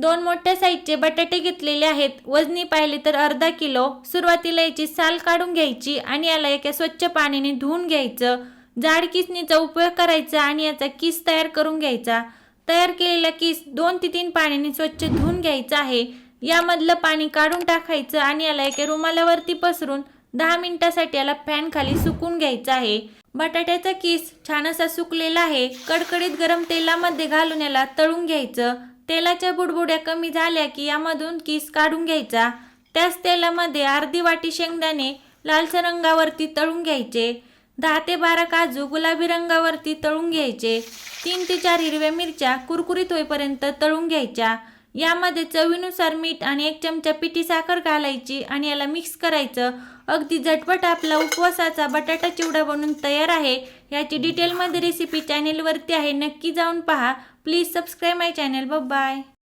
दोन मोठ्या साईजचे बटाटे घेतलेले आहेत. वजनी पाहिले तर अर्धा किलो. सुरुवातीला याची साल काढून घ्यायची आणि याला एका स्वच्छ पाण्याने धुवून घ्यायचं. जाड किसणीचा उपयोग करायचा आणि याचा किस तयार करून घ्यायचा. तयार केलेला किस दोन ते तीन पाण्याने स्वच्छ धुवून घ्यायचा आहे. यामधलं पाणी काढून टाकायचं आणि याला एका रुमालावरती पसरून दहा मिनिटासाठी याला फॅन खाली सुकून घ्यायचा आहे. बटाट्याचा किस छान असा सुकलेला आहे. कडकडीत गरम तेलामध्ये घालून याला तळून घ्यायचं. तेलाच्या बुडबुड्या कमी झाल्या की यामधून किस काढून घ्यायचा? त्याच तेलामध्ये अर्धी वाटी शेंगदाणे लालसर रंगावरती तळून घ्यायचे. दहा ते बारा काजू गुलाबी रंगावरती तळून घ्यायचे. तीन ते चार हिरव्या मिरच्या कुरकुरीत होईपर्यंत तळून घ्यायच्या. यामध्ये चवीनुसार मीठ आणि एक चमचा पिठी साखर घालायची आणि याला मिक्स करायचं. अगदी झटपट आपला उपवासाचा बटाटा चिवडा बनून तयार आहे. याची डिटेलमध्ये रेसिपी चॅनेलवरती आहे. नक्की जाऊन पहा. प्लीज सबस्क्राईब माय ब बाय